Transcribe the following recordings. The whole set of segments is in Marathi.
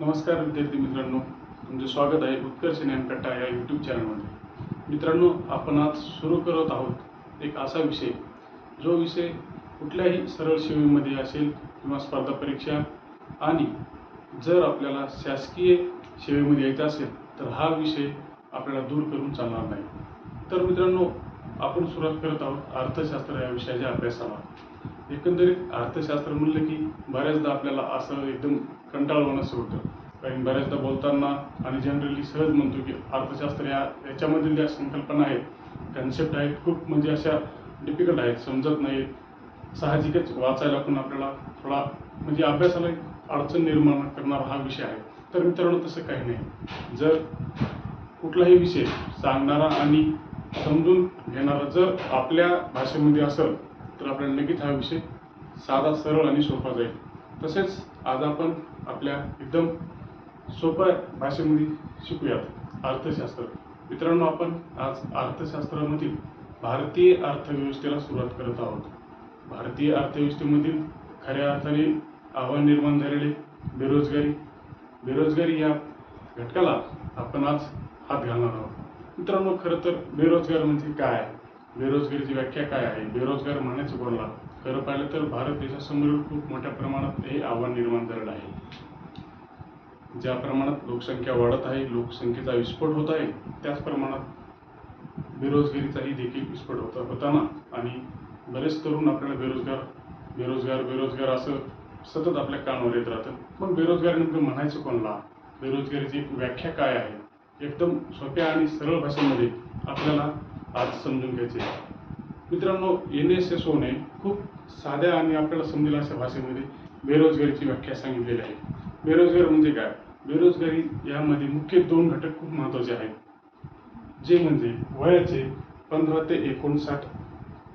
नमस्कार विद्यार्थी मित्रांनो. तुमचे स्वागत आहे उत्कर्ष ज्ञानकट्टा या यूट्यूब चॅनलमध्ये मित्रांनो आपण आज सुरू करत आहोत एक असा विषय जो विषय कुठल्याही सरळ सेवेमध्ये असेल किंवा स्पर्धा परीक्षा आणि जर आपल्याला शासकीय सेवेमध्ये यायचं असेल तर हा विषय आपल्याला दूर करून चालणार नाही. तर मित्रांनो आपण सुरुवात करत आहोत अर्थशास्त्र या विषयाच्या अभ्यासाला. एकंदरीत अर्थशास्त्र म्हणलं की बऱ्याचदा आपल्याला असं एकदम कंटाळवाणं होतं कारण बऱ्याचदा बोलताना आणि जनरली सहज म्हणतो की अर्थशास्त्र या याच्यामधील ज्या संकल्पना आहेत कन्सेप्ट आहेत खूप म्हणजे अशा डिफिकल्ट आहेत समजत नाहीत. साहजिकच वाचायला पण आपल्याला थोडा म्हणजे अभ्यासाला एक अडचण निर्माण करणारा हा विषय आहे. तर मित्रांनो तसं काही नाही. जर कुठलाही विषय सांगणारा आणि समजून घेणारा जर आपल्या भाषेमध्ये असेल तर आपल्याला लगेच हा विषय साधा सरळ आणि सोपा जाईल. तसेच आज आपण आपल्या एकदम सोप्या भाषेमध्ये शिकूयात अर्थशास्त्र. मित्रांनो आपण आज अर्थशास्त्रामधील भारतीय अर्थव्यवस्थेला सुरुवात करत आहोत. भारतीय अर्थव्यवस्थेमधील खऱ्या अर्थाने आव्हान निर्माण झालेले बेरोजगारी बेरोजगारी या घटकाला आपण आज हात घालणार आहोत. मित्रांनो खरं तर बेरोजगार म्हणजे काय? बेरोजगारीची व्याख्या काय आहे? बेरोजगार म्हणायचं कोणला खरं पाहिलं तर भारत देशासमोर खूप मोठ्या प्रमाणात हे आव्हान निर्माण झालेलं आहे. ज्या प्रमाणात लोकसंख्या वाढत आहे लोकसंख्येचा विस्फोट होत आहे त्याच प्रमाणात बेरोजगारीचाही देखील विस्फोट होता होताना आणि बरेच तरुण आपल्याला बेरोजगार बेरोजगार बेरोजगार असं सतत आपल्या कानावर येत राहतं. पण बेरोजगार नेमकं म्हणायचं कोणला? बेरोजगारीची व्याख्या काय आहे? एकदम सोप्या आणि सरळ भाषेमध्ये आपल्याला आज समजून घ्यायचे. मित्रांनो एन एस एस ओने खूप साध्या आणि आपल्याला समजेल अशा भाषेमध्ये बेरोजगारीची व्याख्या सांगितलेली आहे. बेरोजगार म्हणजे काय? बेरोजगारी यामध्ये मुख्य दोन घटक खूप महत्त्वाचे आहेत. जे म्हणजे वयाचे पंधरा ते एकोणसाठ.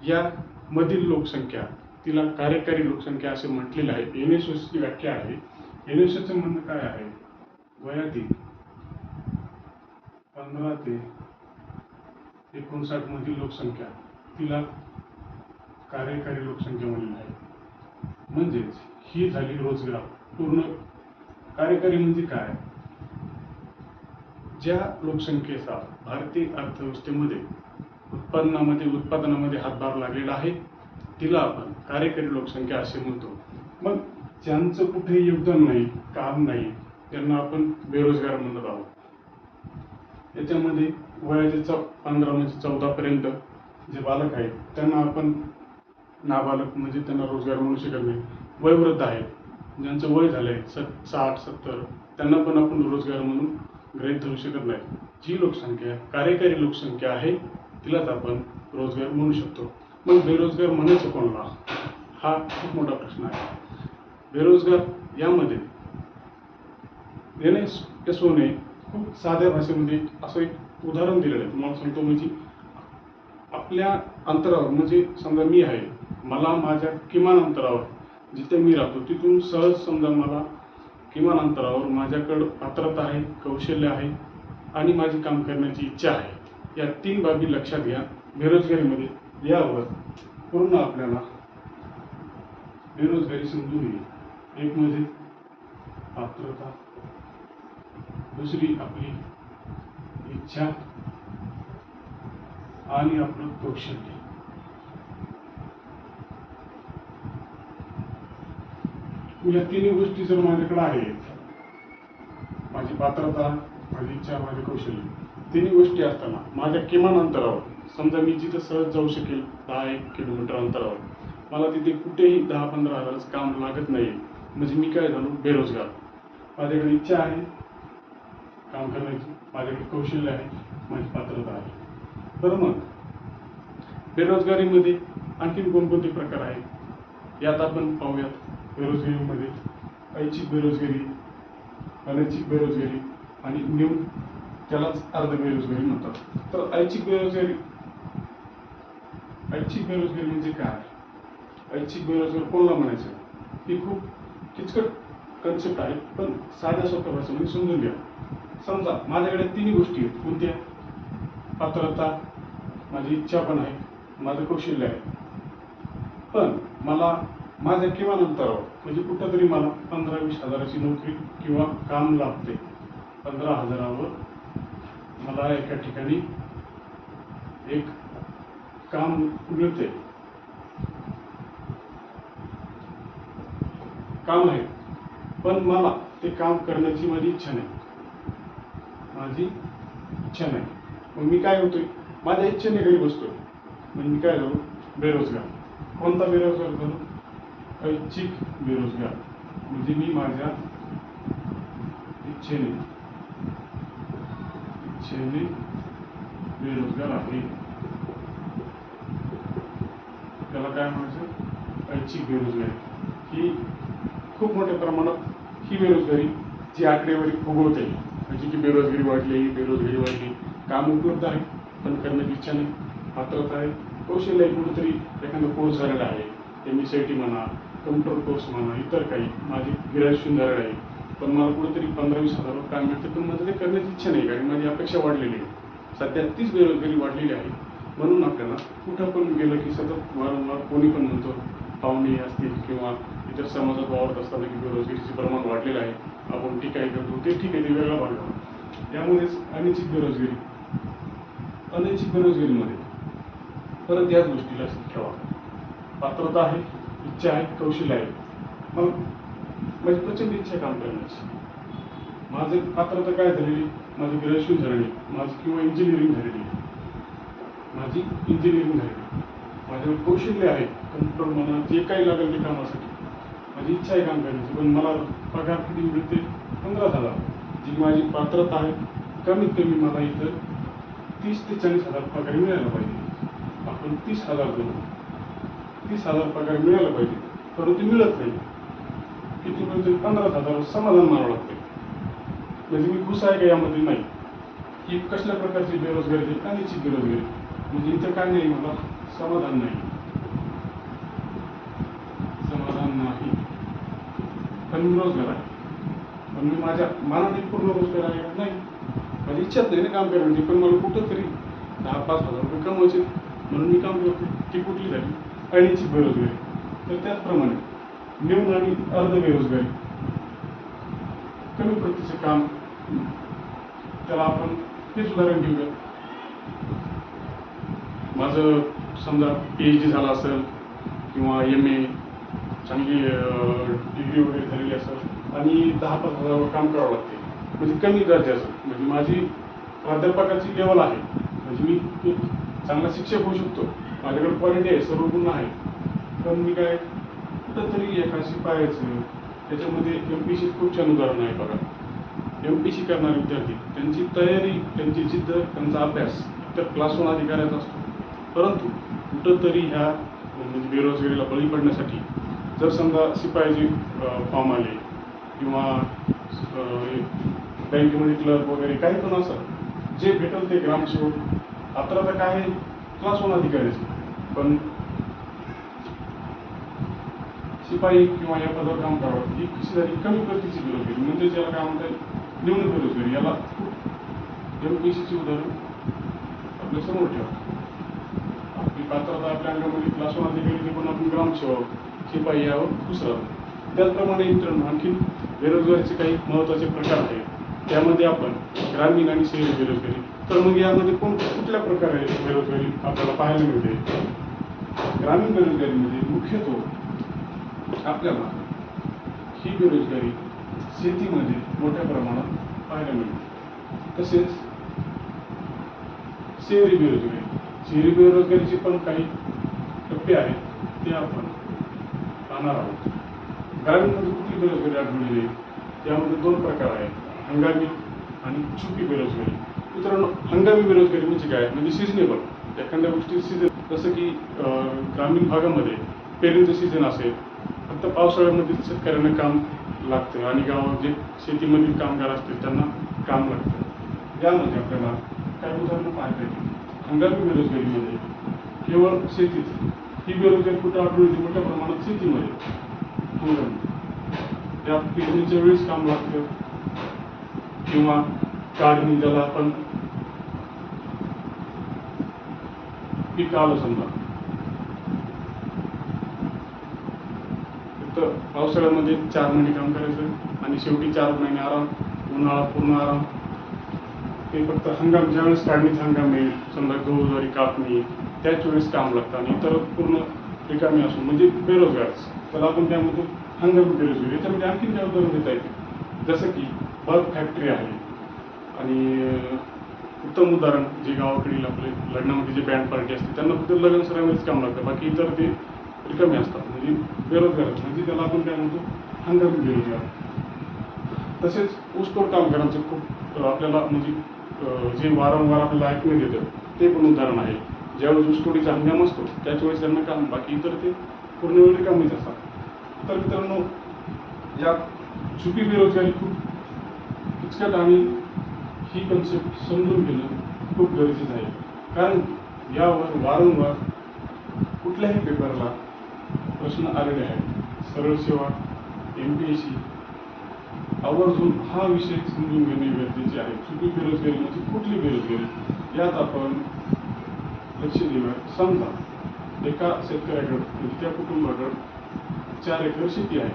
या मधील लोकसंख्या तिला कार्यकारी लोकसंख्या असे म्हटलेलं आहे. एन एस एसची व्याख्या आहे. एन एस एसचं म्हणणं काय आहे? वयातील पंधरा ते एकोणसाठमधील लोकसंख्या तिला कार्यकारी लोकसंख्या म्हणलेली आहे. म्हणजेच ही झाली रोजगार पूर्ण कार्यकारी म्हणजे काय? ज्या लोकसंख्येचा भारतीय अर्थव्यवस्थेमध्ये उत्पन्नामध्ये उत्पादनामध्ये हातभार लागलेला आहे तिला आपण कार्यकारी लोकसंख्या असे म्हणतो. मग ज्यांचं कुठे योगदान नाही काम नाही त्यांना आपण बेरोजगार म्हणत आहोत. याच्यामध्ये वयाचे चौ पंधरा म्हणजे चौदापर्यंत जे बालक आहेत त्यांना आपण नाबालक म्हणजे त्यांना रोजगार म्हणू शकत नाही. वयवृद्ध आहेत. ज्यांचं वय झालं आहे सत साठ सत्तर त्यांना पण आपण रोजगार म्हणून गृहीत धरू शकत नाही. जी लोकसंख्या कार्यकारी लोकसंख्या आहे तिलाच आपण रोजगार म्हणू शकतो. मग बेरोजगार म्हणायचं कोणाला? हा खूप मोठा प्रश्न आहे. बेरोजगार यामध्ये एन एस एस ओने खूप साध्या भाषेमध्ये असं एक उदाहरण दिलेलं आहे. तुम्हाला सांगतो म्हणजे आपल्या अंतरावर म्हणजे समजा मी आहे मला माझ्या किमान अंतरावर जिथे मी राहतो तिथून सहज समजा मला किमान अंतरावर माझ्याकडं पात्रता आहे कौशल्य आहे आणि माझी काम करण्याची इच्छा आहे. या तीन बाबी लक्षात घ्या. बेरोजगारीमध्ये यावर पूर्ण आपल्याला बेरोजगारी समजून येईल एक म्हणजे पात्रता दुसरी आपली इच्छा आणि आपलं कौशल्य. या तिन्ही गोष्टी जर माझ्याकडे आहेत माझी पात्रता माझी इच्छा माझे कौशल्य तिन्ही गोष्टी असताना माझ्या किमान अंतरावर समजा मी जिथं सहज जाऊ शकेल दहा एक किलोमीटर अंतरावर मला तिथे कुठेही दहा पंधरा हजारच काम लागत नाही. म्हणजे मी काय झालो? बेरोजगार. माझ्याकडे इच्छा आहे. काम करण्याची माझ्याकडे कौशल्य आहे माझी पात्रता आहे. तर मग बेरोजगारीमध्ये आणखीन कोणकोणते प्रकार आहेत? यात आपण पाहूयात. बेरोजगारीमध्ये ऐच्छिक बेरोजगारी अनैच्छिक बेरोजगारी आणि न्यू त्यालाच अर्ध बेरोजगारी म्हणतात. तर ऐच्छिक बेरोजगारी ऐच्छिक बेरोजगारी म्हणजे काय? ऐच्छिक बेरोजगार कोणाला म्हणायचं? ही खूप किचकट कन्सेप्ट आहे पण साध्या सोप्या भाषेमध्ये म्हणजे समजून घ्या. समजा माझ्याकडे तिन्ही गोष्टी आहेत. कोणत्या? पात्रता माझी इच्छा पण आहे माझं कौशल्य आहे. पण मला माझ्या किमान अंतरावर म्हणजे कुठंतरी मला पंधरा वीस हजाराची नोकरी किंवा काम लाभते पंधरा हजारावर मला एका ठिकाणी एक काम मिळते. काम आहे. पण मला ते काम करण्याची माझी इच्छा नाही. माझी इच्छा नाही. मग मी काय होतोय? माझ्या इच्छेने घरी बसतोय. म्हणजे मी काय करू? बेरोजगार. कोणता बेरोजगार झालो ऐच्छिक बेरोजगार. म्हणजे मी माझ्या इच्छेने इच्छेने बेरोजगार आहे. त्याला काय म्हणायचं? ऐच्छिक बेरोजगारी. ही खूप मोठ्या प्रमाणात ही बेरोजगारी जी आकडेवारी फुगवते. म्हणजे की बेरोजगारी वाढली बेरोजगारी वाढली. काम उपलब्ध आहे पण करण्याची इच्छा नाही. पात्रता आहे. कौशल्य आहे कुठेतरी एखादा कोर्स झालेला आहे. एम एस आय टी म्हणा कम्प्युटर कोर्स म्हणा इतर काही. माझी ग्रॅज्युएशन झालेलं आहे. पण मला कुठेतरी पंधरा वीस हजारावर काम मिळते पण माझं ते करण्याची इच्छा नाही कारण माझी अपेक्षा वाढलेली आहे. सध्या तीच बेरोजगारी वाढलेली आहे. म्हणून आपल्याला कुठं पण गेलं की सतत वारंवार कोणी पण म्हणतो पाहुणे असतील किंवा इतर समाजात वावरत असताना की बेरोजगारीचे प्रमाण वाढलेलं आहे आपण ठीक आहे करतो. ते ठीक आहे ते वेगळा भाग त्यामुळेच अनिश्चित बेरोजगारी. अनिश्चित बेरोजगारीमध्ये परत याच गोष्टीला ठेवा. पात्रता आहे इच्छा आहे कौशल्य आहे. मग माझी प्रचंड इच्छा काम करण्याची. माझं पात्रता काय झालेली? माझी ग्रॅज्युएशन झालेली माझी किंवा इंजिनिअरिंग झालेली माझी इंजिनिअरिंग झालेली माझ्यावर कौशल्य आहे. कम्प्युटर म्हणा जे काही लागेल ते कामासाठी. माझी इच्छा आहे काम करण्याची पण मला पगार किती मिळते पंधरा हजार. जी माझी पात्रता आहे कमीत कमी मला इथं तीस ते चाळीस हजार पगार मिळायला पाहिजे. आपण तीस हजार देऊ. तीस हजार पगार मिळायला पाहिजे. परंतु मिळत नाही. किती मिळते पंधरा हजार समाधान मानावं लागते म्हणजे मी खुश आहे का यामध्ये नाही. ही कसल्या प्रकारची बेरोजगारी आहे अनिश्चित बेरोजगारी म्हणजे इथं काय नाही मला समाधान नाही. समाधान नाही. पण मी रोजगार आहे पण मी माझ्या मनाने पूर्ण रोजगार आहे नाही. माझी इच्छाच नाही ना काम करण्याची पण मला कुठं तरी दहा पाच हजार रुपये कमवायचे म्हणून मी काम करतो ती कुठली झाली? अडीची बेरोजगारी. तर त्याचप्रमाणे निवड आणि अर्ध बेरोजगारी. कमी प्रतीचं काम. त्याला आपण तेच उदाहरण घेऊया. माझं समजा पी एच डी झाला असेल किंवा एम ए चांगली डिग्री वगैरे झालेली असेल आणि दहा पाच हजारावर काम करावं लागते. म्हणजे कमी दर्जाचं म्हणजे माझी प्राध्यापकाची लेवल आहे. म्हणजे मी एक चांगला शिक्षक होऊ शकतो. माझ्याकडे क्वालिटी आहे सर्व गुण आहे पण मी काय कुठंतरी एकाशी पाहायचं. त्याच्यामध्ये एम पी सी खूप छान उदाहरण आहे बघा. एम पी सी करणारे विद्यार्थी त्यांची तयारी त्यांची जिद्द त्यांचा अभ्यास तर क्लासवर अधिकाऱ्याचा असतो. परंतु कुठंतरी ह्या म्हणजे बेरोजगारीला बळी पडण्यासाठी जर समजा शिपायाचे फॉर्म आले किंवा बँकेमध्ये क्लर्क वगैरे काही पण असं जे भेटल ते ग्रामसेवक आता तर काय आहे क्लास वन अधिकारीच पण शिपाई किंवा या पदावर काम करावं ही कशी झाली कमी प्रतीची बेरोजगारी म्हणजे ज्याला काय म्हणतात न्यून बेरोजगारी याला एम पी सीचे उदाहरण आपल्यासमोर ठेवा. की पात्रता आपल्या अंगामध्ये क्लास वन की पण आपण ग्रामसेवक शिपाई यावर खुश राहतो त्याचप्रमाणे मित्रांनो आणखी बेरोजगारीचे काही महत्त्वाचे प्रकार आहेत. त्यामध्ये आपण ग्रामीण आणि शहरी बेरोजगारी. तर मग यामध्ये कोण कुठल्या प्रकारे बेरोजगारी आपल्याला पाहायला मिळते? ग्रामीण बेरोजगारीमध्ये मुख्यत्व आपल्याला ही बेरोजगारी शेतीमध्ये मोठ्या प्रमाणात पाहायला मिळते. तसेच शहरी बेरोजगारी. शहरी बेरोजगारीचे पण काही टप्पे आहेत ते आपण पाहणार आहोत. ग्रामीणमध्ये कुठली बेरोजगारी आढळलेली आहे. त्यामध्ये दोन प्रकार आहेत हंगामी आणि छुपी बेरोजगारी. मित्रांनो हंगामी बेरोजगारी म्हणजे काय? म्हणजे सिजनेबल एखाद्या गोष्टी सीझन जसं की ग्रामीण भागामध्ये पेरणीचं सीझन असेल फक्त पावसाळ्यामध्ये शेतकऱ्यांना काम लागतं आणि गावात जे शेतीमधील कामगार असतील त्यांना काम लागतं. यामध्ये आपल्याला काही उदाहरणं पाहायला येतील हंगामी बेरोजगारीमध्ये केवळ शेतीच. ही बेरोजगारी कुठं आढळून येते मोठ्या प्रमाणात शेतीमध्ये. हंगामी त्या पेरणीच्या वेळेस काम लागतं. किंवा काढणी ज्याला आपण पीक आलं समजा. तर पावसाळ्यामध्ये चार महिने काम करायचं आणि शेवटी चार महिने आराम उन्हाळा पूर्ण आराम. ते फक्त हंगाम ज्यावेळेस काढणीचा हंगाम येईल समजा गहू ज्वारी कापणी त्याच वेळेस काम लागतं आणि इतर पूर्ण रिकामी असून म्हणजे बेरोजगारच तर आपण काय म्हणतो बेरोजगारी याच्यामध्ये आणखी काय उदाहरण देता येते जसं की बल्ब फॅक्टरी आहे. आणि उत्तम उदाहरण जे गावाकडील आपले लग्नामध्ये जे बँड पार्टी असते त्यांना फक्त लग्न सरांमध्येच काम लागतं. बाकी इतर ते रिकामी असतात. म्हणजे बेरोजगार म्हणजे त्याला आपण काय म्हणतो? हंगामी बेरोजगार. तसेच ऊसतोड कामगारांचं खूप आपल्याला म्हणजे जे वारंवार आपल्याला ऐकण्यात येतं ते पण उदाहरण आहे. ज्यावेळेस ऊसतोडीचा हंगाम असतो त्याच वेळेस त्यांना काम बाकी इतर ते पूर्ण वेळ रिकामीच असतात. तर मित्रांनो या छुपी बेरोजगारी खूप किचकट आणि ही कन्सेप्ट समजून घेणं खूप गरजेचं आहे. कारण यावर वारंवार कुठल्याही पेपरला प्रश्न आलेले आहेत. सरळ सेवा एम पी एस सी आवर्जून हा विषय समजून घेणे गरजेचे आहे. चुकी बेरोजगारी म्हणजे कुठली बेरोजगारी यात आपण लक्ष देऊया समजा एका शेतकऱ्याकडं म्हणजे त्या कुटुंबाकडं चार एकर शेती आहे.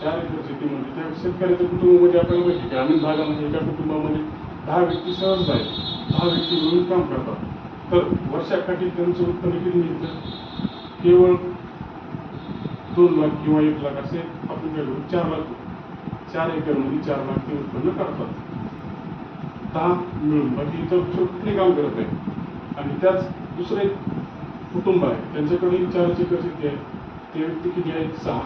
चार एकर शेतीमध्ये म्हणजे त्या शेतकऱ्याच्या कुटुंबामध्ये आपल्याला माहिती ग्रामीण भागामध्ये एका कुटुंबामध्ये दहा व्यक्ती सहज आहेत. दहा व्यक्ती मिळून काम करतात. तर वर्षाकाठी त्यांचं उत्पन्न किती मिळतं केवळ दोन लाख किंवा एक लाख असे आपण काय करू चार लाख चार एकरमध्ये म्हणजे चार लाख ते उत्पन्न करतात. दहा मिळून बाकी इतर छोटे काम करत आहे आणि त्याच दुसरे एक कुटुंब आहे. त्यांच्याकडे चार एकर शेती आहे. ते व्यक्ती किती आहेत? सहा.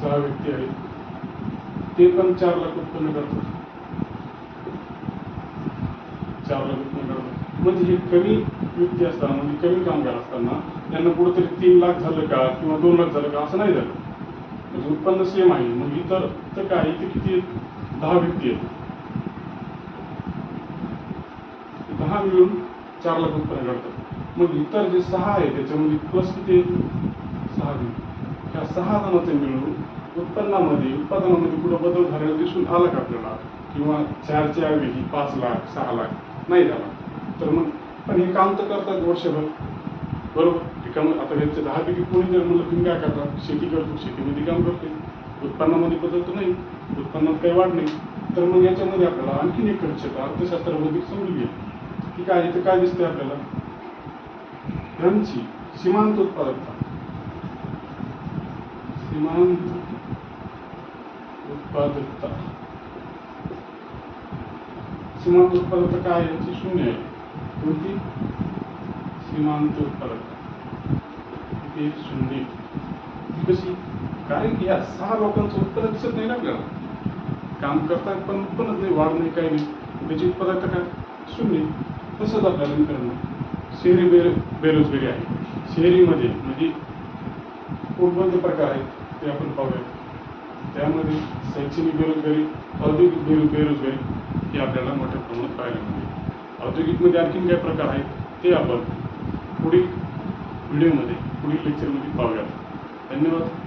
सहा व्यक्ती आहेत. ते पण चार लाख उत्पन्न करतात. चार लाख उत्पन्न करतात. म्हणजे हे कमी व्यक्ती असताना म्हणजे कमी कामगार असताना त्यांना कुठेतरी तीन लाख झालं का किंवा दोन लाख झालं का असं नाही झालं. म्हणजे उत्पन्न सेम आहे. मग इतर तर काय? इथे किती दहा व्यक्ती आहेत. दहा मिळून चार लाख उत्पन्न काढतात. मग इतर जे सहा आहे त्याच्यामध्ये प्लस किती सहा जण ह्या सहा जणांचे मिळून उत्पन्नामध्ये उत्पादनामध्ये कुठं बदल झालेला दिसून आला का आपल्याला? किंवा चारच्या ऐवजी पाच लाख सहा लाख? नाही झाला. तर मग पण हे काम तर करतात वर्षभर. बरोबर. रिकामं आता यांचे दहा पैकी कोणी जर म्हणलं तुम्ही काय करता? शेती करतो. शेतीमध्ये काम करते उत्पन्नामध्ये बदल तर नाही. उत्पन्नात काही वाढ नाही. तर मग याच्यामध्ये आपल्याला आणखीन एक खर्च अर्थशास्त्रामध्ये समजून घ्या. की काय इथं काय दिसतंय आपल्याला? यांची सीमांत उत्पादकता. सीमांत उत्पादकता. सीमांत उत्पादकता काय याची शून्य आहे. कोणती? सीमांत उत्पादक ते शून्य कशी कारण की या सहा लोकांचं उत्पन्न दिसत नाही ना आपल्याला. काम करतात पण उत्पन्नच नाही वाढ नाही काही नाही. त्याची उत्पादकता काय? शून्य तसंच आपल्याला मित्रांनो शहरी बेरो बेरोजगारी आहे. शहरीमध्ये म्हणजे कोणकोणते प्रकार आहेत ते आपण पाहूया त्यामध्ये शैक्षणिक बेरोजगारी औद्योगिक बेरो बेरोजगारी ही आपल्याला मोठ्या प्रमाणात पाहायला मिळते. औद्योगिकमध्ये आणखीन काय प्रकार आहेत ते आपण पुढील व्हिडिओमध्ये पुढील लेक्चरमध्ये पाहूयात. धन्यवाद.